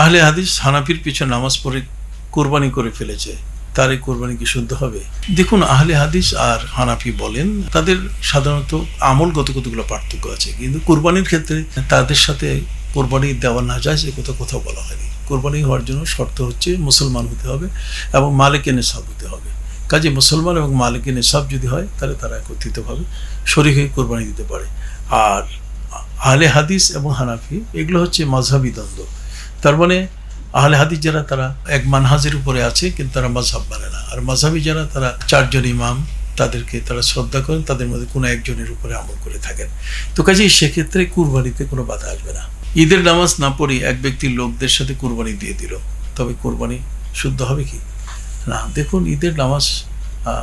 আহলে হাদিস হানাফির পিছনে নামাজ পড়ে কোরবানি করে ফেলেছে। তার এই কোরবানি কি শুদ্ধ হবে? দেখুন, আহলে হাদিস আর হানাফি বলেন, তাদের সাধারণত আমলগত কতগুলো পার্থক্য আছে। কিন্তু কোরবানির ক্ষেত্রে তাদের সাথে কোরবানি দেওয়া না যায়, সে কথা কোথাও বলা হয়নি। কোরবানি হওয়ার জন্য শর্ত হচ্ছে মুসলমান হতে হবে এবং মালিকে নেশাব হতে হবে। কাজে মুসলমান এবং মালিকে নেশাব যদি হয়, তাহলে তারা একত্রিতভাবে শরীর হয়ে কোরবানি দিতে পারে। আর আহলে হাদিস এবং হানাফি, এগুলো হচ্ছে মাঝহাবি দ্বন্দ্ব। তার মানে আহলে হাদিস যারা, তারা এক মানহাজের উপরে আছে, কিন্তু তারা মাঝহাব মানে না। আর মাঝহাবি যারা, তারা চারজন ইমাম, তাদেরকে তারা শ্রদ্ধা করেন, তাদের মধ্যে কোনো একজনের উপরে আমল করে থাকেন। তো কাজেই সেক্ষেত্রে কুরবানিতে কোনো বাধা আসবে না। ঈদের নামাজ না পড়ে এক ব্যক্তির লোকদের সাথে কুরবানি দিয়ে দিল, তবে কোরবানি শুদ্ধ হবে কি? না, দেখুন, ঈদের নামাজ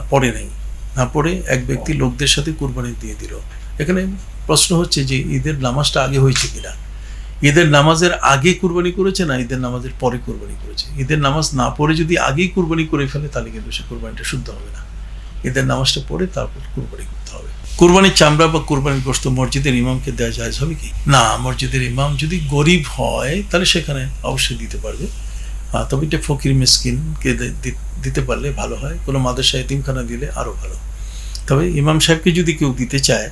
পড়ে নেই। না পড়ে এক ব্যক্তি লোকদের সাথে কুরবানি দিয়ে দিল। এখানে প্রশ্ন হচ্ছে যে, ঈদের নামাজটা আগে হয়েছে কিনা? ঈদের নামাজের আগে কুরবানি করেছে না ঈদের নামাজের পরে কুরবানি করেছে? ঈদের নামাজ না পড়ে যদি আগেই কুরবানি করে ফেলে, তাহলে কিন্তু সে কুরবানিটা শুদ্ধ হবে না। ঈদের নামাজটা পড়ে তারপর কুরবানি করতে হবে। কুরবানির চামড়া বা কুরবানির গোস্ত মসজিদের ইমামকে দেওয়া যায় হবে কি? না, মসজিদের ইমাম যদি গরিব হয়, তাহলে সেখানে অবশ্যই দিতে পারবে। তবে এটা ফকির মিসকিনকে দিতে পারলে ভালো হয়। কোনো মাদ্রাসা এতিমখানা দিলে আরও ভালো। তবে ইমাম সাহেবকে যদি কেউ দিতে চায়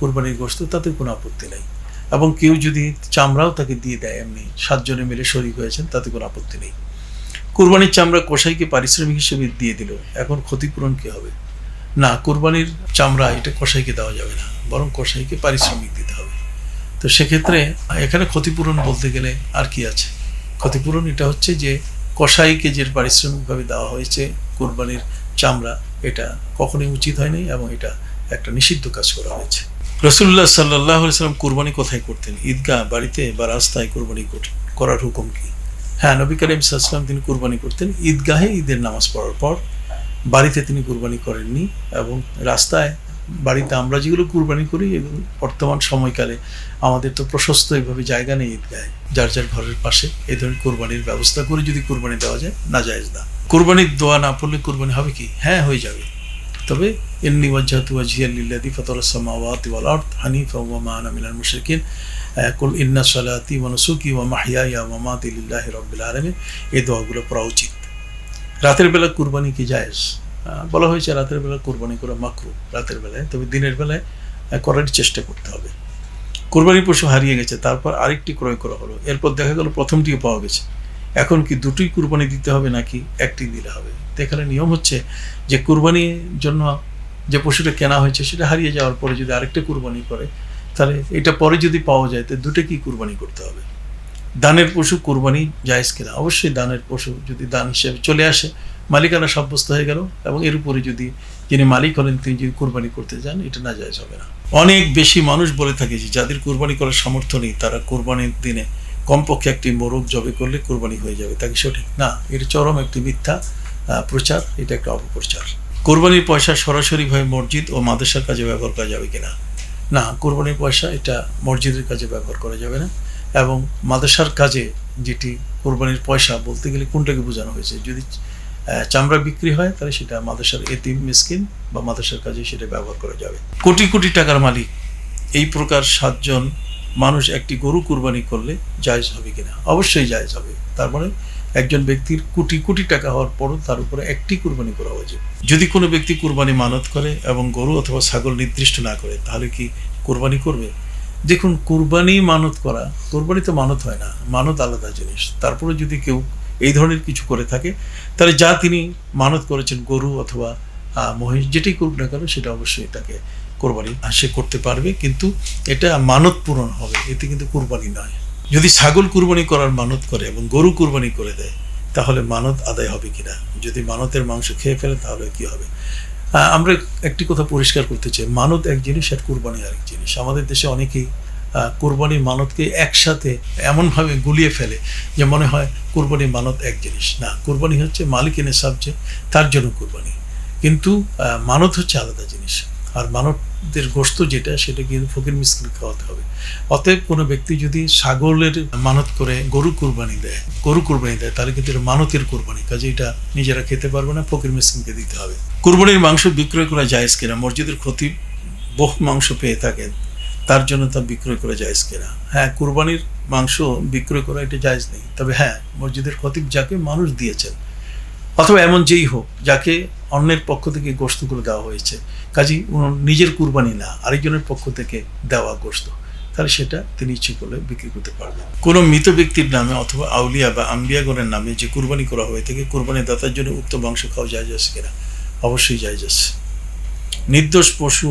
কোরবানির গোস্ত তাতে কোনো আপত্তি নেই। এবং কেউ যদি চামড়াও তাকে দিয়ে দেয়, এমনি সাতজনে মিলে শরিক হয়েছেন, তাতে কোনো আপত্তি নেই। কোরবানির চামড়া কষাইকে পারিশ্রমিক হিসেবে দিয়ে দিল। এখন ক্ষতিপূরণ কী হবে? না, কোরবানির চামড়া এটা কষাইকে দেওয়া যাবে না, বরং কষাইকে পারিশ্রমিক দিতে হবে। তো সেক্ষেত্রে এখানে ক্ষতিপূরণ বলতে গেলে আর কি আছে? ক্ষতিপূরণ এটা হচ্ছে যে কষাইকে যে পারিশ্রমিকভাবে দেওয়া হয়েছে কোরবানির চামড়া, এটা কখনোই উচিত হয়নি এবং এটা একটা নিষিদ্ধ কাজ করা হয়েছে। রসুল্লাহ সাল্লাহ সাল্লাম কোরবানি কোথায় করতেন? ঈদগাহ, বাড়িতে বা রাস্তায় কোরবানি কর- করার হুকুম কি? হ্যাঁ নবী করিম সাল্লাম তিনি কোরবানি করতেন। ঈদগাহে ঈদের নামাজ পড়ার পর বাড়িতে তিনি কুরবানি করেননি এবং রাস্তায়, বাড়িতে আমরা যেগুলো কুরবানি করি এগুলো বর্তমান সময়কালে আমাদের তো প্রশস্ত এইভাবে জায়গা নেই ঈদগাহে। যার যার ঘরের পাশে এই ধরনের কোরবানির ব্যবস্থা করে যদি কোরবানি দেওয়া যায়, না যায় না। কোরবানির দোয়া না পড়লে কোরবানি হবে কি? হ্যাঁ হয়ে যাবে। তবে এমনি ওয়াজ্জাতু ওয়াজহিয়া লিল্লাযী ফাতারাস সামাওয়াতি ওয়াল আরদ হানিফা ওয়া মা আনা মিনাল মুশরিকিন। কুল ইন্না সালাতি ওয়া নুসুকি ওয়া মাহইয়ায়া ওয়া মামাতি লিল্লাহি রাব্বিল আলামিন। এই দোয়াগুলো পড়া উচিত। রাতের বেলা কুরবানি কি জায়েজ? বলা হয়েছে রাতের বেলা কুরবানি করা মাকরু রাতের বেলায়, তবে দিনের বেলায় করার চেষ্টা করতে হবে। কোরবানি পশু হারিয়ে গেছে, তারপর আরেকটি ক্রয় করা হলো। এরপর দেখা গেল প্রথমটিও পাওয়া গেছে। এখন কি দুটোই কুরবানি দিতে হবে নাকি একটি দিলে হবে? তো এখানে নিয়ম হচ্ছে যে কুরবানির জন্য যে পশুটা কেনা হয়েছে সেটা হারিয়ে যাওয়ার পরে যদি আরেকটা কুরবানি করে, তাহলে এটা পরে যদি পাওয়া যায়, তো দুটো কি কুরবানি করতে হবে? দানের পশু কোরবানি জায়েজ কিনা? অবশ্যই দানের পশু যদি দান হিসেবে চলে আসে, মালিকানা সাব্যস্ত হয়ে গেল এবং এর উপরে যদি যিনি মালিক হলেন, তিনি যদি কোরবানি করতে যান, এটা না জায়েজ হবে না। অনেক বেশি মানুষ বলে থাকে যে যাদের কোরবানি করার সামর্থ্য নেই, তারা কোরবানির দিনে কমপক্ষে একটি মোরগ জবে করলে কোরবানি হয়ে যাবে। তাকে সঠিক না, এটা চরম একটি মিথ্যা। প্রচার, এটা একটা অপপ্রচার। কোরবানির পয়সা সরাসরিভাবে মসজিদ ও মাদ্রাসার কাজে ব্যবহার করা যাবে কিনা? না, কোরবানির পয়সা এটা মসজিদের কাজে ব্যবহার করা যাবে না। এবং মাদ্রাসার কাজে যেটি কোরবানির পয়সা বলতে গেলে কোনটাকে বোঝানো হয়েছে? যদি চামড়া বিক্রি হয়, তাহলে সেটা মাদ্রাসার এতিম, মিসকিন বা মাদ্রাসার কাজে সেটা ব্যবহার করা যাবে। কোটি কোটি টাকার মালিক, এই প্রকার সাতজন মানুষ একটি গরু কুরবানি করলে জায়জ হবে কিনা? অবশ্যই জায়জ হবে। তার মানে একজন ব্যক্তির কোটি কোটি টাকা হওয়ার পরও তার উপরে একটি কুরবানি করা উচিত যদি কোনো ব্যক্তি কুরবানি মানত করে এবং গরু অথবা ছাগল নির্দিষ্ট না করে, তাহলে কি কোরবানি করবে? দেখুন, কোরবানি মানত করা, কোরবানি তো মানত হয় না, মানত আলাদা জিনিস। তারপরে যদি কেউ এই ধরনের কিছু করে থাকে, তাহলে যা তিনি মানত করেছেন, গরু অথবা মহিষ, যেটাই করুক না কেন, সেটা অবশ্যই তাকে কোরবানি, সে করতে পারবে। কিন্তু এটা মানত পূরণ হবে, এতে কিন্তু কোরবানি নয়। যদি ছাগল কুরবানি করার মানত করে এবং গরু কুরবানি করে দেয়, তাহলে মানত আদায় হবে কিনা? যদি মানতের মাংস খেয়ে ফেলে, তাহলে কি হবে? আমরা একটি কথা পরিষ্কার করতে চাই। মানত এক জিনিস আর কুরবানি আরেক জিনিস। আমাদের দেশে অনেকেই কুরবানি মানতকে একসাথে এমনভাবে গুলিয়ে ফেলে যে মনে হয় কুরবানি মানত এক জিনিস। না, কুরবানি হচ্ছে মালিক এনে সাবজে তার জন্য কুরবানি। কিন্তু মানত হচ্ছে আলাদা জিনিস। আর মানবদের গোস্ত যেটা, সেটা কিন্তু ফকির মিসকিন খাওয়াতে হবে। অতএব কোনো ব্যক্তি যদি ছাগলের মানত করে, গরু কুরবানি দেয়, গরু কুরবানি দেয়, তাহলে কিন্তু এটা মানতের কুরবানি। কাজে এটা নিজেরা খেতে পারবে না, ফকির মিসকিনকে দিতে হবে। কুরবানির মাংস বিক্রয় করা জায়েজ কিনা? মসজিদের ক্ষতি বহু মাংস পেয়ে থাকেন, তার জন্য তা বিক্রয় করা জায়েজ কিনা? হ্যাঁ কুরবানির মাংস বিক্রয় করা এটা জায়জ নেই। তবে হ্যাঁ মসজিদের খতিব যাকে মানুষ দিয়েছেন অথবা এমন যেই হোক, যাকে অন্যের পক্ষ থেকে গোস্তগুলো দেওয়া হয়েছে। কাজী নিজের কুরবানি না, আরেকজনের পক্ষ থেকে দেওয়া গোস্ত তাহলে সেটা তিনি ইচ্ছে করলে বিক্রি করতে পারবেন। কোনো মৃত ব্যক্তির নামে অথবা আউলিয়া বা আম্বিয়াগণের নামে যে কুরবানি করা হয়ে থাকে কুরবানি দাতার জন্য উক্ত মাংস খাওয়া যায় যাচ্ছে কিনা? অবশ্যই যায় যাচ্ছে। নির্দোষ পশু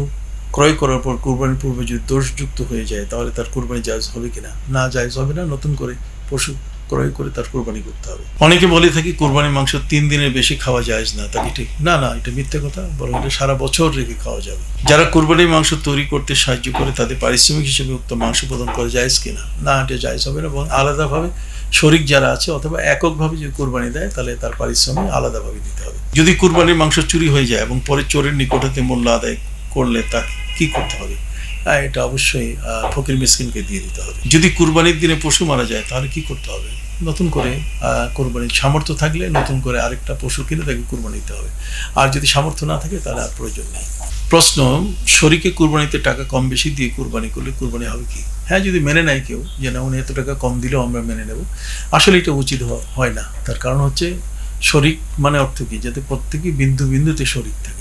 ক্রয় করার পর কুরবানির পূর্বে যদি দোষযুক্ত হয়ে যায়, তাহলে তার কুরবানি জায়জ হবে কিনা? না, জায়জ হবে না। নতুন করে পশু ক্রয় করে তার কোরবানি করতে হবে। অনেকে বলে থাকি কোরবানির মাংস তিন দিনের বেশি খাওয়া যায় না, তা কি ঠিক? না না, এটা মিথ্যে কথা, বরং এটা সারা বছর রেখে খাওয়া যাবে। যারা কোরবানির মাংস তৈরি করতে সাহায্য করে, তাদের পারিশ্রমিক হিসেবে উক্ত মাংস প্রদান করা যায় কিনা? না, এটা জায়জ হবে না এবং আলাদাভাবে শরিক যারা আছে, অথবা এককভাবে যদি কোরবানি দেয়, তাহলে তার পারিশ্রমিক আলাদাভাবে দিতে হবে। যদি কোরবানির মাংস চুরি হয়ে যায় এবং পরে চোরের নিকট হতে মূল্য আদায় করলে তা কি করতে হবে? এটা অবশ্যই ফকির মিসকিনকে দিয়ে দিতে হবে। যদি কুরবানির দিনে পশু মারা যায়, তাহলে কি করতে হবে? নতুন করে কোরবানির সামর্থ্য থাকলে নতুন করে আরেকটা পশু কিনে তাকে কুরবানি দিতে হবে। আর যদি সামর্থ্য না থাকে, তাহলে আর প্রয়োজন নেই। প্রশ্ন, শরীকে কুরবানিতে টাকা কম বেশি দিয়ে কুরবানি করলে কুরবানি হবে কি? হ্যাঁ যদি মেনে নেয় কেউ যে, না, উনি এত টাকা কম দিলেও আমরা মেনে নেব। আসলে এটা উচিত হয় না। তার কারণ হচ্ছে, শরিক মানে অর্থ কি? যাতে প্রত্যেকেই বিন্দু বিন্দুতে শরিক থাকে।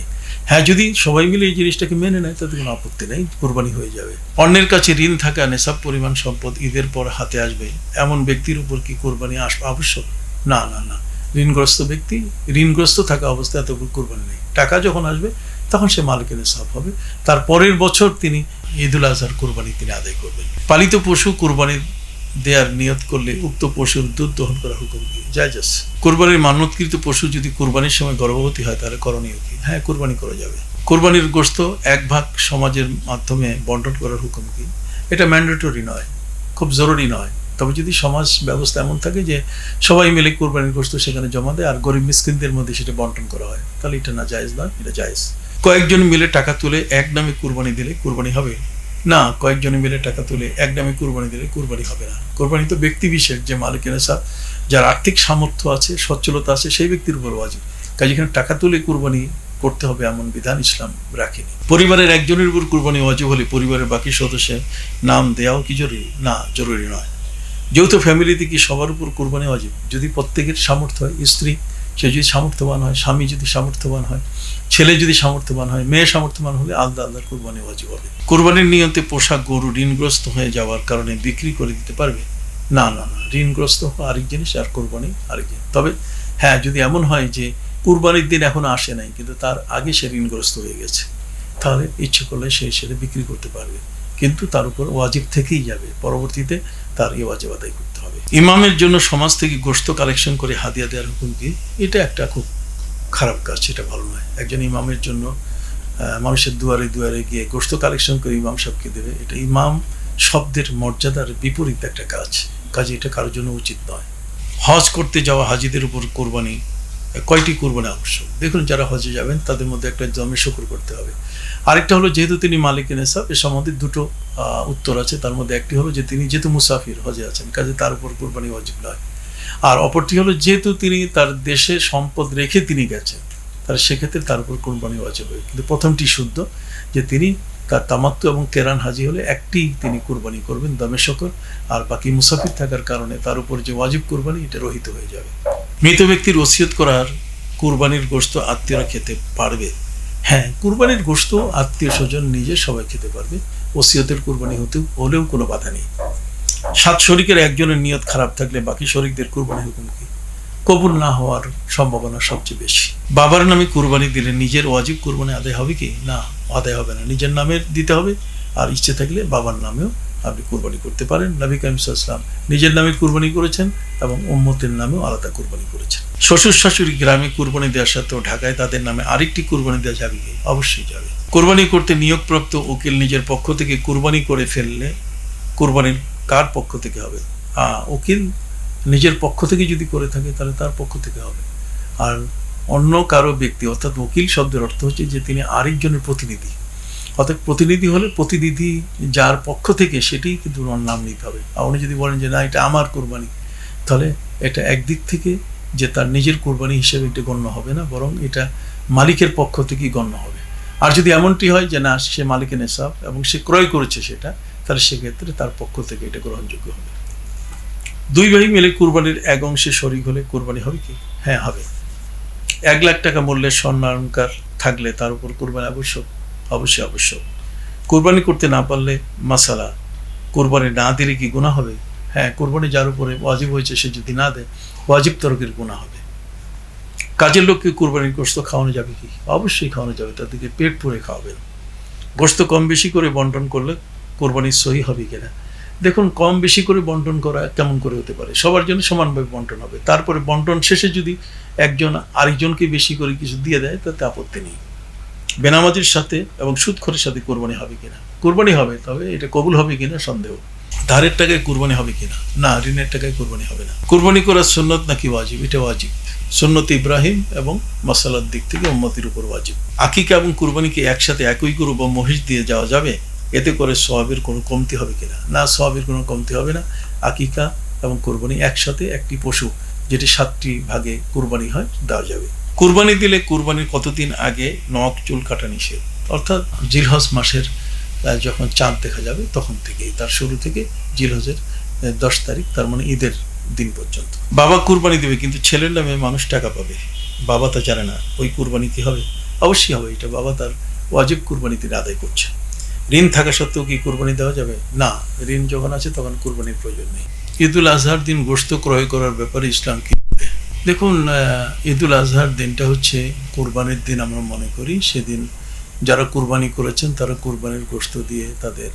হ্যাঁ যদি সবাই মিলে এই জিনিসটাকে মেনে নেয়, তাতে কোনো আপত্তি নেই, কোরবানি হয়ে যাবে। অন্যের কাছে ঋণ থাকা, নেশাব পরিমাণ সম্পদ ঈদের পর হাতে আসবে, এমন ব্যক্তির উপর কি কোরবানি আসবে আবশ্যক? না না না। ঋণগ্রস্ত ব্যক্তি, ঋণগ্রস্ত থাকা অবস্থায় এত কোরবানি নেই। টাকা যখন আসবে, তখন সে মালিকের নেশাব হবে। তার পরের বছর তিনি ঈদুল আজহার কোরবানি তিনি আদায় করবেন। পালিত পশু কোরবানির দেয়ার নিয়ত করলে উক্ত পশুর দুধ দহন করা হুকুম কি জায়জ আছে কোরবানির মান্যতকৃত পশু যদি কোরবানির সময় গর্ভবতী হয়, তাহলে করণীয় কি? হ্যাঁ কোরবানি করা যাবে। কোরবানির গোস্ত এক ভাগ সমাজের মাধ্যমে বন্টন করার হুকুম কি? এটা ম্যান্ডেটরি নয়, খুব জরুরি নয়। তবে যদি সমাজ ব্যবস্থা এমন থাকে যে সবাই মিলে কোরবানির গোস্ত সেখানে জমা দেয় আর গরিব মিসকিনদের মধ্যে সেটা বন্টন করা হয়, তাহলে এটা না জায়েজ নয়, এটা জায়েজ। কয়েকজন মিলে টাকা তুলে এক নামে কুরবানি দিলে কুরবানি হবে। না, কয়েকজনে মিলে টাকা তুলে এক নামে কুরবানি দিলে কুরবানি হবে না। কোরবানি তো ব্যক্তি বিশেষ, যে মালিকের সাথ যার আর্থিক সামর্থ্য আছে, সচ্ছলতা আছে, সেই ব্যক্তির উপর ওয়াজিব। কাজে এখানে টাকা তুলে কুরবানি করতে হবে এমন বিধান ইসলাম রাখেনি। পরিবারের একজনের উপর কুরবানি ওয়াজিব হলে পরিবারের বাকি সদস্যের নাম দেওয়াও কি জরুরি? না, জরুরি নয়। যৌথ ফ্যামিলিতে কি সবার উপর কোরবানি ওয়াজিব? যদি প্রত্যেকের সামর্থ্য হয়, স্ত্রী সে যদি সামর্থ্যবান হয়, স্বামী যদি সামর্থ্যবান হয় ছেলে যদি সামর্থ্যবান হয়, মেয়ে সামর্থ্যবান হলে আলাদা আলাদা কোরবানি ওয়াজিব হবে। কোরবানির নিয়ন্তে পোশাক গরু ঋণগ্রস্ত হয়ে যাওয়ার কারণে বিক্রি করে দিতে পারবে? না না না, ঋণগ্রস্ত হওয়া আরেক জিনিস আর কোরবানি আরেক জিনিস। তবে হ্যাঁ যদি এমন হয় যে কুরবানির দিন এখন আসে নাই, কিন্তু তার আগে সে ঋণগ্রস্ত হয়ে গেছে, তাহলে ইচ্ছে করলে সে সেটা বিক্রি করতে পারবে। কিন্তু তার উপর ওয়াজিব থেকেই যাবে। পরবর্তীতে তার এই ওয়াজিব আদায় করতে হবে। ইমামের জন্য সমাজ থেকে গোস্ত কালেকশন করে হাদিয়া দেওয়ার হুকুম কি এটা একটা খুব খারাপ কাজ, সেটা ভালো নয়। একজন ইমামের জন্য মানুষের দুয়ারে দুয়ারে গিয়ে গোস্ত কালেকশন করে ইমাম সাহেবকে দেবে, এটা ইমাম শব্দের মর্যাদার বিপরীত একটা কাজ। কাজে এটা কারোর জন্য উচিত নয়। হজ করতে যাওয়া হাজিদের উপর কোরবানি, কয়টি কোরবানি আবশ্যক? দেখুন, যারা হজে যাবেন, তাদের মধ্যে একটা জমে শুকুর করতে হবে। আরেকটা হলো, যেহেতু তিনি মালিক নেশাব এ সম্বন্ধে দুটো উত্তর আছে। তার মধ্যে একটি হলো যে, তিনি যেহেতু মুসাফির হজে আছেন, কাজে তার উপর কোরবানি অজিব নয়। আর অপরটি হলো, যেহেতু তিনি তার দেশে সম্পদ রেখে তিনি গেছেন তার সেক্ষেত্রে তার উপর কোরবানি অজিব হবে। কিন্তু প্রথমটি শুদ্ধ, যে তিনি তার তামাত্ম এবং কেরান হাজি হলে একটি তিনি কোরবানি করবেন দমে শকর, আর বাকি মুসাফির থাকার কারণে তার উপর যে ওয়াজিব কোরবানি, এটা রহিত হয়ে যাবে। মৃত ব্যক্তির ওসিয়ত করার কুরবানির গোস্ত আত্মীয়রা খেতে পারবে। হ্যাঁ কুরবানির গোস্ত আত্মীয় স্বজন নিজে সবাই খেতে পারবে। ওসিয়তের কোরবানি হতে হলেও কোনো বাধা নেই। সাত শরিকের একজনের নিয়ত খারাপ থাকলে বাকি শরিকদের কুরবানি হুকুম কি? কবুল না হওয়ার সম্ভাবনা সবচেয়ে বেশি। বাবার নামে কুরবানি দিলে নিজের ওয়াজিব কুরবানি আদায় হবে কি? না, আদায় হবে না। নিজের নামের দিতে হবে। আর ইচ্ছে থাকলে বাবার নামেও আপনি কুরবানি করতে পারেন। নবী কাইম ইসলাম নিজের নামে কুরবানি করেছেন এবং উম্মতের নামেও আলাদা কুরবানি করেছেন। শ্বশুর শাশুড়ি গ্রামে কুরবানি দেওয়ার সাথেও ঢাকায় তাদের নামে আরেকটি কুরবানি দেওয়া যাবে কি? অবশ্যই যাবে। কোরবানি করতে নিয়োগপ্রাপ্ত উকিল নিজের পক্ষ থেকে কুরবানি করে ফেললে কুরবানির কার পক্ষ থেকে হবে? আহ, উকিল নিজের পক্ষ থেকে যদি করে থাকে তাহলে তার পক্ষ থেকে হবে। আর অন্য কারও ব্যক্তি অর্থাৎ উকিল শব্দের অর্থ হচ্ছে যে তিনি আরেকজনের প্রতিনিধি। অর্থাৎ প্রতিনিধি হলে প্রতিনিধি যার পক্ষ থেকে সেটি কিন্তু নাম নিতে হবে। আর উনি যদি বলেন যে না এটা আমার কোরবানি তাহলে এটা একদিক থেকে যে তার নিজের কোরবানি হিসেবে এটা গণ্য হবে না বরং এটা মালিকের পক্ষ থেকেই গণ্য হবে। আর যদি এমনটি হয় যে না সে মালিকের নেশাব এবং সে ক্রয় করেছে সেটা তাহলে সেক্ষেত্রে তার পক্ষ থেকে এটা গ্রহণযোগ্য হবে। দুই ভাই মিলে কুরবানির এক অংশে শরিক হলে কুরবানি হবে কি? হ্যাঁ হবে। এক লাখ টাকা মূল্যের স্বর্ণ অলঙ্কার থাকলে তার উপর কুরবানি আবশ্যক? অবশ্যই আবশ্যক। কুরবানি করতে না পারলে মাসালা, কুরবানি না দিলে কি গুণা হবে? হ্যাঁ কুরবানি যার উপরে ওয়াজিব হয়েছে সে যদি না দেয়, ওয়াজিব তরকের গুণা হবে। কাজের লোককে কুরবানির গোস্ত খাওয়ানো যাবে কি? অবশ্যই খাওয়ানো যাবে, তাদেরকে পেট পুরে খাওয়াবেন। গোস্ত কম বেশি করে বন্টন করলে কোরবানির সহি হবে কিনা। দেখুন, কম বেশি করে বন্টন করা কেমন করে হতে পারে? সবার জন্য সমানভাবে বন্টন হবে। তারপরে বন্টন শেষে যদি একজন আরেকজনকে বেশি করে কিছু দিয়ে দেয়, তাতে আপত্তি নেই। বেনামাজির সাথে এবং সুদখরের সাথে কোরবানি হবে কিনা? কোরবানি হবে, তবে এটা কবুল হবে কিনা সন্দেহ। ধারের টাকায় কোরবানি হবে কিনা? না, ঋণের টাকায় কোরবানি হবে না। কোরবানি করার সুন্নত নাকি ওয়াজিব? এটা ওয়াজিব। সুন্নত ইব্রাহিম এবং মশালার দিক থেকে উম্মতির উপর ওয়াজিব। আকিকা এবং কুরবানিকে একসাথে একই গরু বা মহিষ দিয়ে যাওয়া যাবে? এতে করে সবের কোনো কমতি হবে কিনা? না সবের কোনো কমতি হবে না। আকিকা এবং কোরবানি একসাথে একটি পশু, যেটি সাতটি ভাগে কুরবানি হয়, দেওয়া যাবে। কুরবানি দিলে কুরবানির কতদিন আগে নখ, চুল কাটা নিষেধ? অর্থাৎ জিলহজ মাসের যখন চাঁদ দেখা যাবে, তখন থেকেই, তার শুরু থেকে জিলহজের দশ তারিখ, তার মানে ঈদের দিন পর্যন্ত। বাবা কুরবানি দেবে, কিন্তু ছেলের নামে মানুষ টাকা পাবে। বাবা তা জানে না, ওই কুরবানি কি হবে? অবশ্যই হবে, এটা বাবা তার ওয়াজিব কুরবানি তিনি আদায় করছে। ঋণ থাকা সত্ত্বেও কি কুরবানি দেওয়া যাবে? না, ঋণ যখন আছে তখন কুরবানির প্রয়োজন নেই। ঈদুল আজহার দিন গোস্ত ক্রয় করার ব্যাপারে ইসলাম কি দেখুন ঈদুল আজহার দিনটা হচ্ছে কুরবানির দিন আমরা মনে করি। সেদিন যারা কুরবানি করেছেন, তারা কুরবানির গোশত দিয়ে তাদের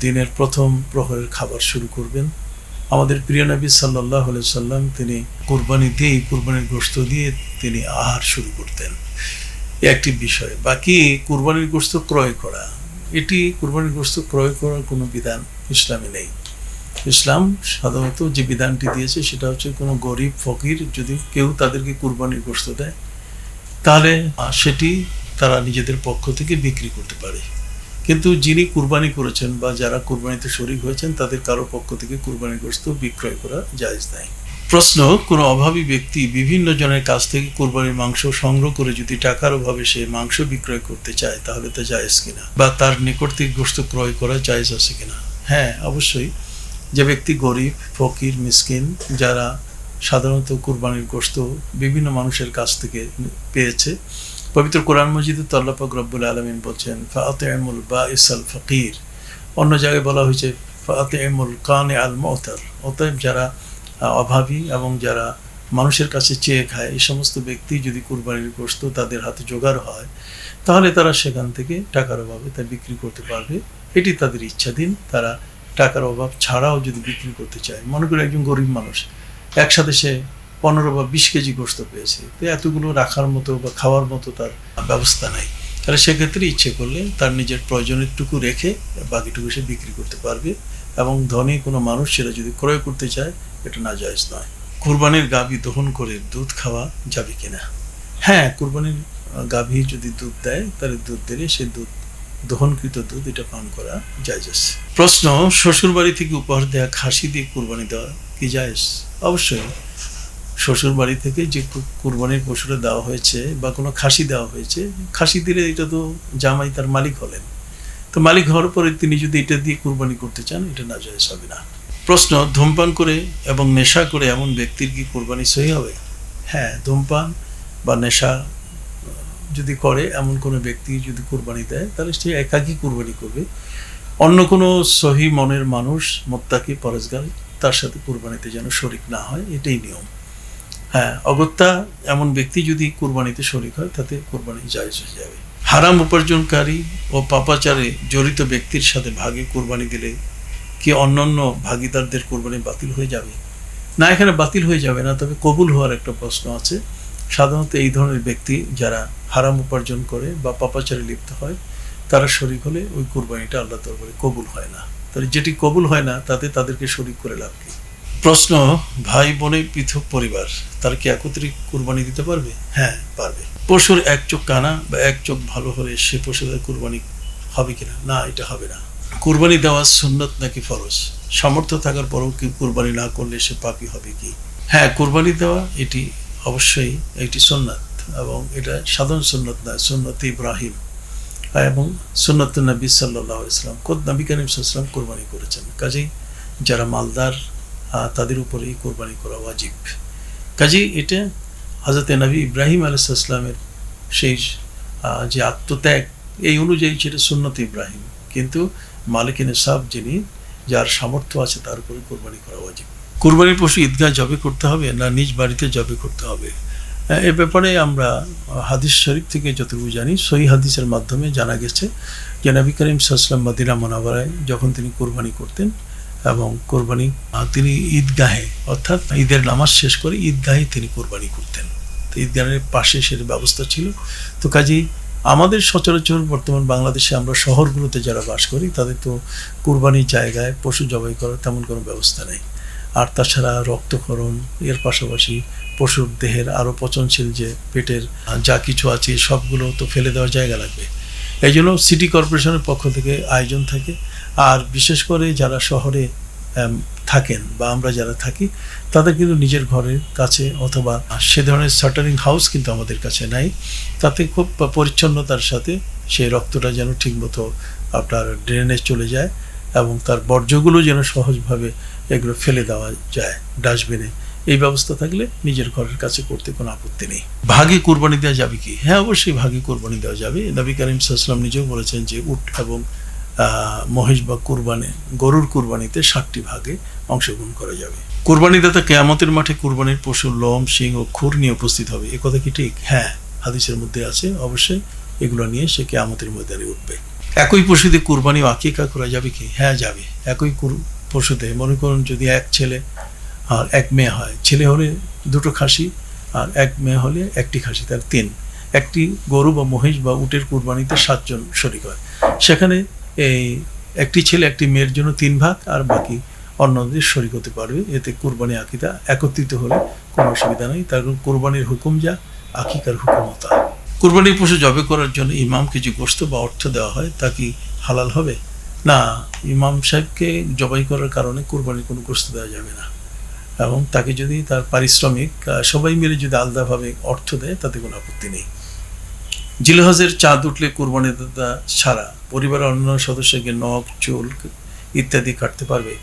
দিনের প্রথম প্রহরের খাবার শুরু করবেন। আমাদের প্রিয় নবী সাল্লাহ সাল্লাম তিনি কুরবানি দিয়েই কুরবানির গোস্ত দিয়ে তিনি আহার শুরু করতেন। একটি বিষয়। বাকি কুরবানির গোস্ত ক্রয় করা এটি কুরবানির গোশত ক্রয় করার কোনো বিধান ইসলামে নেই। ইসলাম সাধারণত যে বিধানটি দিয়েছে সেটা হচ্ছে কোনো গরিব ফকির যদি কেউ তাদেরকে কুরবানির গোশত দেয়, তাহলে সেটি তারা নিজেদের পক্ষ থেকে বিক্রি করতে পারে। কিন্তু যিনি কুরবানি করেছেন বা যারা কুরবানিতে শরিক হয়েছেন, তাদের কারও পক্ষ থেকে কুরবানির গোশত বিক্রয় করা জায়েজ নাই। প্রশ্ন, কোনো অভাবী ব্যক্তি বিভিন্ন জনের কাছ থেকে কুরবানির মাংস সংগ্রহ করে যদি টাকার অভাবে সে মাংস বিক্রয় করতে চায়, তাহলে তা জায়েজ কিনা? বা তার নিকট থেকে গোশত ক্রয় করা জায়েজ আছে কিনা? হ্যাঁ অবশ্যই। যে ব্যক্তি গরিব, ফকির, মিসকিন, যারা সাধারণত কোরবানির গোশত বিভিন্ন মানুষের কাছ থেকে পেয়েছে, পবিত্র কোরআন মজিদে তল্লাপাক রব্বুল আলমিন বলছেন ফাতে এমুল বা ইসাল ফকির। অন্য জায়গায় বলা হয়েছে ফাতে এমুল কানে আল মহতার অতএব যারা অভাবী এবং যারা মানুষের কাছে চেয়ে খায়, এই সমস্ত ব্যক্তি যদি কুরবানির গোস্ত তাদের হাতে জোগাড় হয়, তাহলে তারা সেখান থেকে টাকার অভাবে তা বিক্রি করতে পারবে। এটি তাদের ইচ্ছাধীন। তারা টাকার অভাব ছাড়াও যদি বিক্রি করতে চায়, মনে করি একজন গরিব মানুষ, একসাথে সে পনেরো বা বিশ কেজি গোস্ত পেয়েছে, তো এতগুলো রাখার মতো বা খাওয়ার মতো তার ব্যবস্থা নাই। তাহলে সেক্ষেত্রে ইচ্ছে করলে তার নিজের প্রয়োজনেরটুকু রেখে বাকিটুকু সে বিক্রি করতে পারবে। এবং ধনী কোনো মানুষ সেটা যদি ক্রয় করতে চায়, এটা না জায়জ নয়। কুরবানির গাভী দহন করে দুধ খাওয়া যাবে কিনা? হ্যাঁ কুরবানির গাভী যদি দুধ দেয়, তাহলে দুধ দিলে সে দুধ, দহনকৃত দুধ এটা পান করা জায়জ। আছে প্রশ্ন শ্বশুর বাড়ি থেকে উপহার দেওয়া খাসি দিয়ে কুরবানি দেওয়া কি জায়েজ? অবশ্যই। শ্বশুর বাড়ি থেকে যে কুরবানির পশুটা দেওয়া হয়েছে বা কোনো খাসি দেওয়া হয়েছে, খাসি দিলে এটা তো জামাই তার মালিক হলেন। তো মালিক হওয়ার পরে তিনি যদি এটা দিয়ে কুরবানি করতে চান, এটা না জায়েজ হবে না। প্রশ্ন, ধূমপান করে এবং নেশা করে এমন ব্যক্তির কি কোরবানি সহি হবে? হ্যাঁ ধূমপান বা নেশা যদি করে এমন কোনো ব্যক্তি যদি কুরবানি দেয়, তাহলে সে একাকী কুরবানি করবে। অন্য কোনো সহি মনের মানুষ, মোত্তাকি, পরেজগার, তার সাথে কুরবানিতে যেন শরিক না হয়, এটাই নিয়ম। হ্যাঁ অগত্যা এমন ব্যক্তি যদি কুরবানিতে শরিক হয়, তাতে কোরবানি জায়জ হয়ে যাবে। হারাম উপার্জনকারী ও পাপাচারে জড়িত ব্যক্তির সাথে ভাগে কোরবানি দিলে কি অন্যান্য ভাগিদারদের কোরবানি বাতিল হয়ে যাবে? না, এখানে বাতিল হয়ে যাবে না, তবে কবুল হওয়ার একটা প্রশ্ন আছে। সাধারণত এই ধরনের ব্যক্তি যারা হারাম উপার্জন করে বা পাপাচারে লিপ্ত হয়, তারা শরিক হলে ওই কুরবানিটা আল্লাহ দরবারে কবুল হয় না। তাহলে যেটি কবুল হয় না, তাতে তাদেরকে শরিক করে লাভ কি? প্রশ্ন, ভাই, বোনে, পৃথক পরিবার, তার কি একত্রিত কুরবানি দিতে পারবে? হ্যাঁ পারবে। পশুর এক চোখ কানা বা এক চোখ ভালো হলে সে পশুদের কুরবানি হবে কিনা? না, এটা হবে না। কুরবানি দেওয়া সুন্নত নাকি ফরজ? সামর্থ্য থাকার পরেও কি কুরবানি না করলে সে পাপি হবে কি? হ্যাঁ কুরবানি দেওয়া এটি অবশ্যই একটি সুন্নাত এবং এটা সাধারণ সুন্নত নয়, সুন্নত ইব্রাহিম এবং সুন্নত নবী সাল্লাহ ইসলাম কোদ নবী করিম কোরবানি করেছেন। কাজেই যারা মালদার তাদের উপরেই কোরবানি করা ওয়াজিব। কাজে এটা হজরত নবী ইব্রাহিম আলাইসাল্লামের সেই যে আত্মত্যাগ, এই অনুযায়ী সেটা সুন্নত ইব্রাহিম। কিন্তু মালিকিন সাহ যিনি, যার সামর্থ্য আছে তার উপরে কোরবানি করা উচিত কোরবানির পশু ঈদগাহ জবে করতে হবে না নিজ বাড়িতে জবে করতে হবে? এ ব্যাপারে আমরা হাদিস শরীফ থেকে যতটুকু জানি, সহি হাদিসের মাধ্যমে জানা গেছে যে নবী করিম সাল্লাম মদিনা মোনাবারায় যখন তিনি কোরবানি করতেন এবং কোরবানি তিনি ঈদগাহে, অর্থাৎ ঈদের নামাজ শেষ করে ঈদগাহে তিনি কোরবানি করতেন। তো ঈদগাহের পাশে সের ব্যবস্থা ছিল। তো কাজেই আমাদের সচরাচর বর্তমান বাংলাদেশে আমরা শহরগুলোতে যারা বাস করি, তাদের তো কোরবানির জায়গায় পশু জবাই করার তেমন কোনো ব্যবস্থা নেই। আর তাছাড়া রক্তক্ষরণ, এর পাশাপাশি পশুর দেহের আরও পচনশীল যে পেটের যা কিছু আছে, সবগুলো তো ফেলে দেওয়ার জায়গা লাগবে। এই জন্য সিটি কর্পোরেশনের পক্ষ থেকে আয়োজন থাকে। আর বিশেষ করে যারা শহরে থাকেন বা আমরা যারা থাকি, তাদের কিন্তু নিজের ঘরের কাছে অথবা সে ধরনের শাটারিং হাউস কিন্তু আমাদের কাছে নাই। তাতে খুব পরিচ্ছন্নতার সাথে সেই রক্তটা যেন ঠিকমতো আপনার ড্রেনে চলে যায় এবং তার বর্জ্যগুলো যেন সহজভাবে এগুলো ফেলে দেওয়া যায় ডাস্টবিনে এই ব্যবস্থা থাকলে নিজের ঘরের কাছে করতে কোনো আপত্তি নেই। ভাগে কোরবানি দেওয়া যাবে কি? হ্যাঁ অবশ্যই ভাগে কোরবানি দেওয়া যাবে। নবী করিম সাল্লাম নিজেও বলেছেন যে উট এবং মহিষ বা কুরবানি, গরুর কুরবানিতে ষাটটি ভাগে অংশগ্রহণ করা যাবে। কোরবানিদাতা কেয়ামতের মাঠে কোরবানির পশুর লম, শিং ও খুর নিয়ে উপস্থিত হবে। এ কথা কি ঠিক? হ্যাঁ হাদিসের মধ্যে আছে। অবশ্যই এগুলো নিয়ে সে কেয়ামতের ময়দানে উঠবে। একই পশুতে কুরবানি আকিকা করা যাবে কি? হ্যাঁ যাবে। একই পশুতে মনে করুন যদি এক ছেলে আর এক মেয়ে হয়, ছেলে হলে দুটো খাসি আর এক মেয়ে হলে একটি খাসি, তার তিন। একটি গরু বা মহিষ বা উটের কুরবানিতে সাতজন শরিক হয়। সেখানে এই একটি ছেলে, একটি মেয়ের জন্য তিন ভাগ আর বাকি অন্যদের শরিক হতে পারবে। এতে কোরবানি আকিদা একত্রিত হলে কোনো অসুবিধা নেই। তার কারণ কোরবানির হুকুম যা, আকিকার হুকুম তা কুরবানির পশু জবে করার জন্য ইমাম কিছু গোস্ত বা অর্থ দেওয়া হয়, তা কি হালাল হবে? না, ইমাম সাহেবকে জবাই করার কারণে কোরবানির কোনো গোস্ত দেওয়া যাবে না। এবং তাকে যদি তার পারিশ্রমিক সবাই মিলে যদি আলাদাভাবে অর্থ দেয়, তাতে কোনো আপত্তি নেই। জিলহজের চাঁদ উঠলে কোরবানি দাতা ছাড়া পরিবারের অন্য সদস্যকে নখ, চুল ইত্যাদি কাটতে পারবে?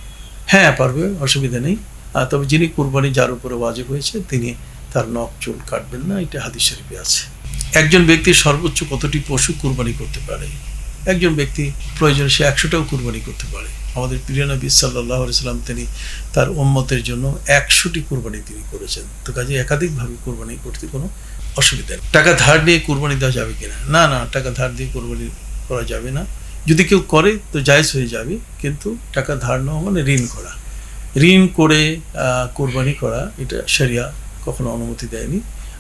হ্যাঁ পারবে, অসুবিধা নেই। তবে যিনি কোরবানি যার উপরে ওয়াজিব হয়েছে, তিনি তার নখ, চুল কাটবেন না, এটা হাদিস শরীফে আছে। একজন ব্যক্তি সর্বোচ্চ কতটি পশু কুরবানি করতে পারে? একজন ব্যক্তি প্রয়োজন সে একশোটাও কুরবানি করতে পারে। আমাদের প্রিয় নবী সাল্লাহ সাল্লাম, তিনি তার উম্মতের জন্য একশোটি কোরবানি তিনি করেছেন। তো কাজে একাধিকভাবে কোরবানি করতে কোনো অসুবিধা টাকা ধার দিয়ে কুরবানি দেওয়া যাবে কিনা? না না, টাকা ধার দিয়ে কুরবানি করা যাবে না। যদি কেউ করে, তো জায়জ হয়ে যাবে, কিন্তু টাকা ধার নেওয়া মানে ঋণ করা। ঋণ করে কোরবানি করা, এটা শরিয়া কখনো অনুমতি দেয়নি।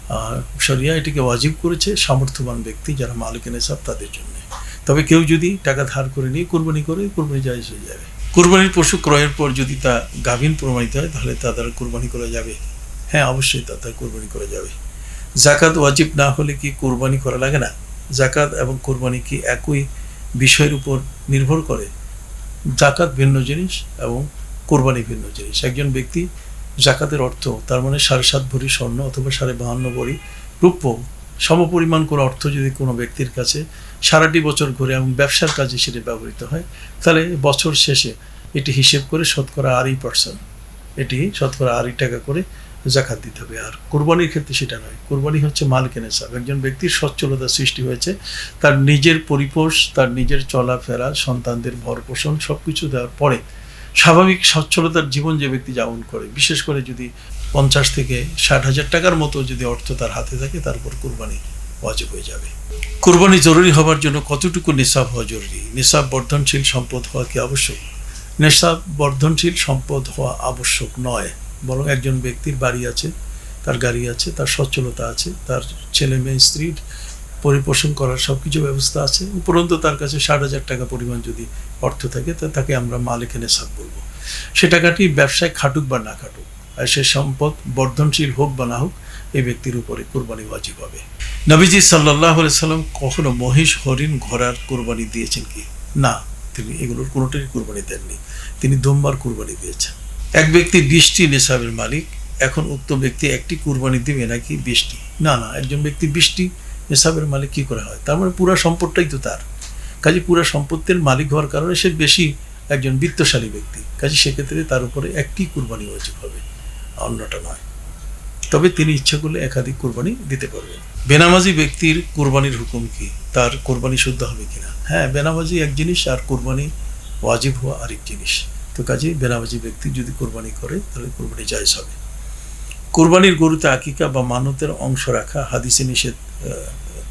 আর শরিয়া এটিকে ওয়াজিব করেছে সামর্থ্যবান ব্যক্তি যারা মালিকেন সব তাদের জন্য। তবে কেউ যদি টাকা ধার করে নিয়ে কোরবানি করে, কোরবানি জায়জ হয়ে যাবে। কোরবানির পশু ক্রয়ের পর যদি তা গাভীন প্রমাণিত হয়, তাহলে তা দ্বারা কোরবানি করা যাবে। হ্যাঁ অবশ্যই তা দ্বারা কোরবানি করা যাবে। জাকাত ওয়াজিব না হলে কি কোরবানি করা লাগে না? জাকাত এবং কোরবানি কি একই বিষয়ের উপর নির্ভর করে? জাকাত ভিন্ন জিনিস এবং কোরবানি ভিন্ন জিনিস। একজন ব্যক্তি জাকাতের অর্থ তার মানে সাড়ে সাত ভরি স্বর্ণ অথবা সাড়ে বাহান্ন ভরি রূপ্য সমপরিমাণ কোনো অর্থ যদি কোনো ব্যক্তির কাছে সারাটি বছর ঘুরে এবং ব্যবসার কাজে সেটা ব্যবহৃত হয়, তাহলে বছর শেষে এটি হিসেব করে শতকরা আড়াই পার্সেন্ট এটি শতকরা আড়াই টাকা করে জাকাত দিতে হবে। আর কোরবানির ক্ষেত্রে সেটা নয়। কোরবানি হচ্ছে মালিকের সাহেব একজন ব্যক্তির সচ্ছলতা সৃষ্টি হয়েছে, তার নিজের পরিপোষ, তার নিজের চলাফেরা, সন্তানদের ভরপোষণ সব কিছু দেওয়ার পরে স্বাভাবিক সচ্ছলতার জীবন যে ব্যক্তি যাপন করে, বিশেষ করে যদি পঞ্চাশ থেকে ষাট হাজার টাকার মতো যদি অর্থ তার হাতে থাকে তারপর কোরবানি ওয়াজিব হয়ে যাবে। কোরবানি জরুরি হওয়ার জন্য কতটুকু নিসাব হওয়া জরুরি? নিসাব বর্ধনশীল সম্পদ হওয়া কি আবশ্যক? নেশাব বর্ধনশীল সম্পদ হওয়া আবশ্যক নয়। বরং একজন ব্যক্তির বাড়ি আছে, তার গাড়ি আছে, তার সচ্ছলতা আছে, তার ছেলে মেয়ে স্ত্রীর পরিপোষণ করার সব কিছু ব্যবস্থা আছে, উপরন্তু তার কাছে ষাট হাজার টাকা পরিমাণ যদি অর্থ থাকে, তা তাকে আমরা মালিকের নেশাব বলব। সে টাকাটি ব্যবসায় খাটুক বা না খাটুক, আর সে সম্পদ বর্ধনশীল হোক বা না হোক এই ব্যক্তির উপরে কোরবানি ওয়াজিব হবে। নবীজি সাল্লাহ সাল্লাম কখনো মহিষ, হরিণ, ঘোড়ার কোরবানি দিয়েছেন কি? না, তিনি এগুলোর কোনোটারই কোরবানি দেননি। তিনি দোমবার কোরবানি দিয়েছেন। এক ব্যক্তি বিশটি নেশাবের মালিক, এখন উক্ত ব্যক্তি একটি কুরবানি দিবে নাকি বিশটি না না, একজন ব্যক্তি বিশটি নেশাবের মালিক কি করে হয়? তার মানে পুরো সম্পদটাই তো তার। কাজে পুরো সম্পত্তির মালিক হওয়ার কারণে সে বেশি একজন বিত্তশালী ব্যক্তি। কাজে সেক্ষেত্রে তার উপরে একটি কুরবানি ওয়াজিব হবে। অন্যটা নয়। তবে তিনি ইচ্ছা করলে একাধিক কুরবানি দিতে পারবেন। বেনামাজি ব্যক্তির কুরবানির হুকুম কি? তার কোরবানি শুদ্ধ হবে কিনা? হ্যাঁ বেনামাজি এক জিনিস আর কুরবানি ওয়াজিব হওয়া আরেক জিনিস। তো কাজে বেনামাজি ব্যক্তি যদি কোরবানি করে, তাহলে কোরবানি জায়জ হবে। কোরবানির গরুতে আকিকা বা মানতের অংশ রাখা হাদিসে নিষেধ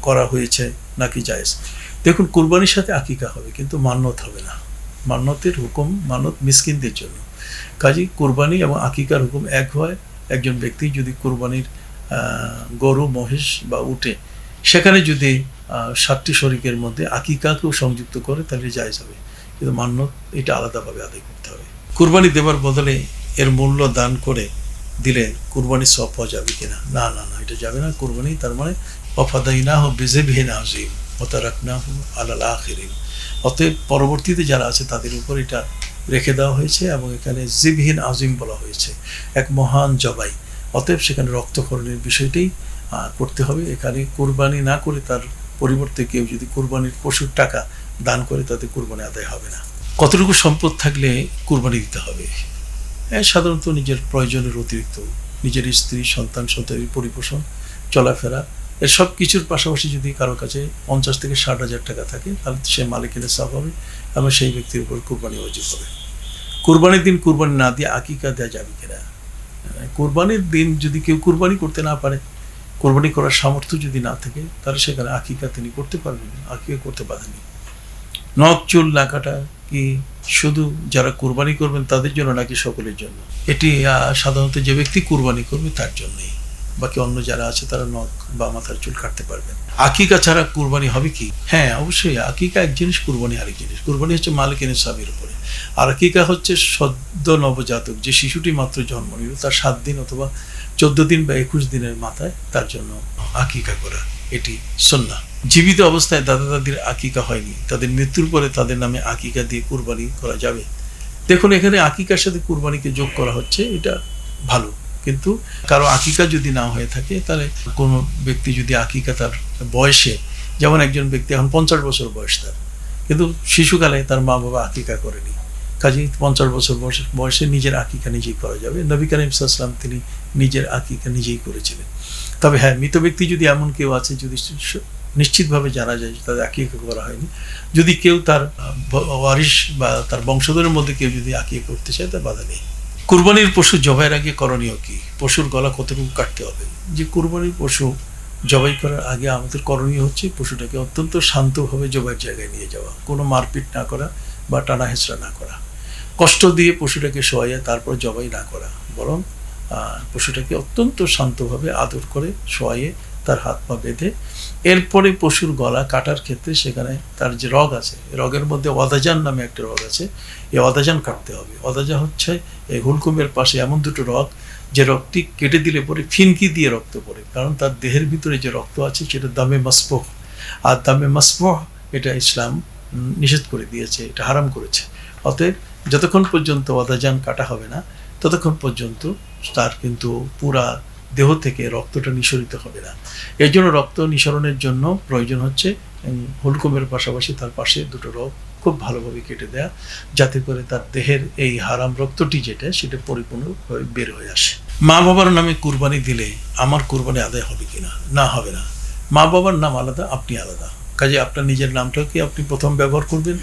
করা হয়েছে নাকি জায়েজ? দেখুন, কুরবানির সাথে আকিকা হবে, কিন্তু মান্যত হবে না। মান্যতের হুকুম মানত মিসকিনদের জন্য। কাজেই কোরবানি এবং আকিকার হুকুম এক হয়। একজন ব্যক্তি যদি কোরবানির গরু, মহিষ বা উঠে সেখানে যদি সাতটি শরিকের মধ্যে আকিকাকেও সংযুক্ত করে, তাহলে জায়জ হবে। কিন্তু মান্যত এটা আলাদাভাবে আদায় কুরবানি দেওয়ার বদলে এর মূল্য দান করে দিলে কুরবানি সব পাওয়া যাবে কিনা? না না না, এটা যাবে না। কুরবানি তার মানে অফাদাই না হোক বেজে ভে না আজিম অতারাক না হোক আলাল আখিরিন। অতএব পরবর্তীতে যারা আছে তাদের উপর এটা রেখে দেওয়া হয়েছে এবং এখানে জিবহীন আজিম বলা হয়েছে। এক মহান জবাই। অতএব সেখানে রক্তকরণের বিষয়টাই করতে হবে। এখানে কুরবানি না করে তার পরিবর্তে কেউ যদি কোরবানির পশুর টাকা দান করে তাতে কুরবানি আদায় হবে না। কতটুকু সম্পদ থাকলে কুরবানি দিতে হবে? হ্যাঁ সাধারণত নিজের প্রয়োজনের অতিরিক্ত নিজের স্ত্রী সন্তান সন্তানের পরিপোষণ চলাফেরা এর সব কিছুর পাশাপাশি যদি কারও কাছে পঞ্চাশ থেকে ষাট হাজার টাকা থাকে তাহলে সে মালিকের সাফ হবে এবং সেই ব্যক্তির উপর কুরবানি অর্জিত হবে। কুরবানির দিন কুরবানি না দিয়ে আকিকা দেওয়া যাবে কিনা? হ্যাঁ, কুরবানির দিন যদি কেউ কুরবানি করতে না পারে কোরবানি করার সামর্থ্য যদি না থাকে তাহলে সেখানে আকিকা তিনি করতে পারবেন। আকিকা করতে নেই। নখ চুল না কাটা কি শুধু যারা কুরবানি করবেন তাদের জন্য নাকি সকলের জন্য? এটি সাধারণত যে ব্যক্তি কুরবানি করবে তার জন্যই। বাকি অন্য যারা আছে তারা নখ বা মাথার চুল কাটতে পারবেন। আকিকা ছাড়া কুরবানি হবে কি? হ্যাঁ অবশ্যই আকিকা এক জিনিস, কুরবানি আরেক জিনিস। কুরবানি হচ্ছে মালিকের স্বামীর উপরে। আর আকিকা হচ্ছে সদ্য নবজাতক, যে শিশুটি মাত্র জন্ম নিল, তার সাত দিন অথবা চোদ্দ দিন বা একুশ দিনের মাথায় তার জন্য আকিকা করা। এটি সন্না জীবিত অবস্থায় দাদা দাদির আকিকা হয়নি। তাদের মৃত্যুর পরে তাদের নামে আকিকা দিয়ে কুরবানি করা যাবে। দেখুন, এখানে আকিকার সাথে কুরবানিকে যোগ করা হচ্ছে, এটা ভালো। কিন্তু কারও আকিকা যদি না হয়ে থাকে, তাহলে কোনো ব্যক্তি যদি আকিকা তার বয়সে, যেমন একজন ব্যক্তি এখন পঞ্চাশ বছর বয়স তার, কিন্তু শিশুকালে তার মা বাবা আকিকা করেনি। কাজেই পঞ্চাশ বছর বয়স- বয়সে নিজের আকিকা নিজেই করা যাবে। নবী করিম সাল্লাম তিনি নিজের আকিকা নিজেই করেছিলেন। তবে হ্যাঁ মৃত ব্যক্তি যদি এমন কেউ আছে, যদি নিশ্চিতভাবে জানা যায় যে তাদের আকিকা করা হয়নি। যদি কেউ তার ওয়ারিশ বা তার বংশধরের মধ্যে কেউ যদি আকিকা করতে চায়, তার বাধা নেই। কুরবানির পশু জবাইয়ের আগে করণীয় কি? পশুর গলা কতটুকু কাটতে হবে? যে কুরবানির পশু জবাই করার আগে আমাদের করণীয় হচ্ছে পশুটাকে অত্যন্ত শান্তভাবে জবাইয়ের জায়গায় নিয়ে যাওয়া। কোনো মারপিট না করা বা টানা হেঁচড়া না করা। কষ্ট দিয়ে পশুটাকে শোয়াইয়া তারপর জবাই না করা। বরং পশুটাকে অত্যন্ত শান্তভাবে আদর করে শোয়াইয়ে তার হাত পা বেঁধে এরপরে পশুর গলা কাটার ক্ষেত্রে সেখানে তার যে রগ আছে রগের মধ্যে অদাজান নামে একটা রগ আছে, এই অদাজান কাটতে হবে। অদাজা হচ্ছে এই হুলকুমের পাশে এমন দুটো রগ, যে রক্তটি কেটে দিলে পরে ফিনকি দিয়ে রক্ত পড়ে, কারণ তার দেহের ভিতরে যে রক্ত আছে সেটা দামে মাসপহ। আর দামে মাসপহ এটা ইসলাম নিষেধ করে দিয়েছে, এটা হারাম করেছে। অতএব যতক্ষণ পর্যন্ত অদাজান কাটা হবে না, ততক্ষণ পর্যন্ত তার কিন্তু পুরা দেহ থেকে রক্তটা নিঃসরিত হবে না। এই জন্য রক্ত নিঃসরণের জন্য প্রয়োজন হচ্ছে হুলকুমের পাশাপাশি তার পাশে দুটো রোগ খুব ভালোভাবে কেটে দেয়া, যাতে করে তার দেহের এই হারাম রক্তটি যেটা, সেটা পরিপূর্ণভাবে বের হয়ে আসে। মা বাবার নামে কুরবানি দিলে আমার কুরবানি আদায় হবে কিনা? না, হবে না। মা বাবার নাম আলাদা, আপনি আলাদা। কাজে আপনার নিজের নামটাকে আপনি প্রথম ব্যবহার করবেন?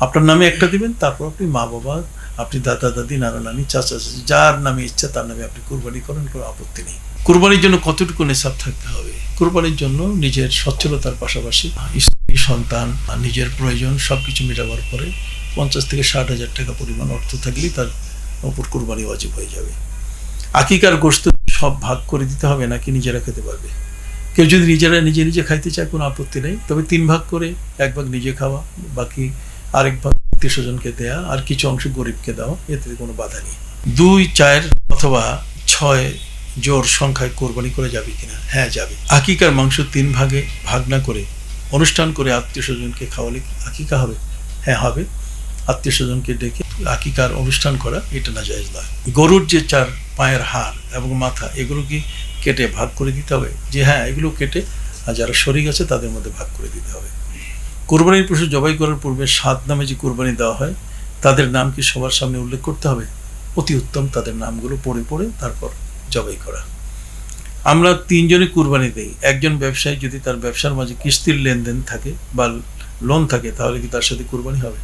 আপনার নামে একটা দিবেন, তারপর আপনি মা বাবা আপনি দাদা, দাদি, নানা, নানি, চাচা, চাচি, যার নামে ইচ্ছা তার নামে আপনি কুরবানি করেন, কোনো আপত্তি নেই। কুরবানির জন্য কতটুকু নেশাব থাকতে হবে? কুরবানির জন্য নিজের সচ্ছলতার পাশাপাশি স্ত্রী, সন্তান নিজের প্রয়োজন সব কিছু মেটাবার পরে পঞ্চাশ থেকে ষাট হাজার টাকা পরিমাণ অর্থ থাকলেই তার ওপর কুরবানি ওয়াজিব হয়ে যাবে। আকিকার গোস্ত সব ভাগ করে দিতে হবে নাকি নিজেরা খেতে পারবে? কেউ যদি নিজেরা নিজে নিজে খাইতে চায়, কোনো আপত্তি নেই। তবে তিন ভাগ করে এক ভাগ নিজে খাওয়া, বাকি আরেক ভাগ আত্মীয় স্বজনকে দেওয়া আর কিছু অংশ গরিবকে দেওয়া এতে কোনো বাধা নেই। দুই চার অথবা ছয় জোর সংখ্যায় কোরবানি করে যাবে কিনা? হ্যাঁ যাবে। আকিকার মাংস তিন ভাগে ভাগ না করে অনুষ্ঠান করে আত্মীয় স্বজনকে খাওয়ালে আকিকা হবে? হ্যাঁ হবে। আত্মীয় স্বজনকে ডেকে আকিকার অনুষ্ঠান করা, এটা না জায়েজ নয়। গরুর যে চার পায়ের হাড় এবং মাথা, এগুলো কি কেটে ভাগ করে দিতে হবে? যে হ্যাঁ এগুলো কেটে, আর যারা শরিক আছে, তাদের মধ্যে ভাগ করে দিতে হবে। কোরবানির পশু জবাই করার পূর্বে সাত নামে যে কোরবানি দেওয়া হয়, তাদের নাম কি সবার সামনে উল্লেখ করতে হবে? অতি উত্তম, তাদের নামগুলো পড়ে পড়ে তারপর জবাই করা। আমরা তিনজনই কুরবানি দেই। একজন ব্যবসায়ী যদি তার ব্যবসার মাঝে কিস্তির লেনদেন থাকে বা লোন থাকে, তাহলে কি তার সাথে কুরবানি হবে?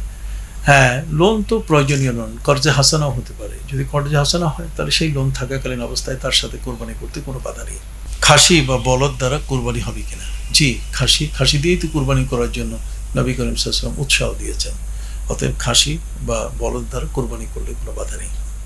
হ্যাঁ লোন তো প্রয়োজনীয় লোন কর্জে হাসানাও হতে পারে। যদি কর্জে হাসানা হয়, তাহলে সেই লোন থাকাকালীন অবস্থায় তার সাথে কোরবানি করতে কোনো বাধা নেই। খাসি বা বলদ দ্বারা কোরবানি হবে কিনা? জি, খাসি খাসি দিয়েই তো কোরবানি করার জন্য নবী করিম সাল্লাম উৎসাহ দিয়েছেন। অতএব খাসি বা বলদ দ্বারা কোরবানি করলে কোনো বাধা নেই।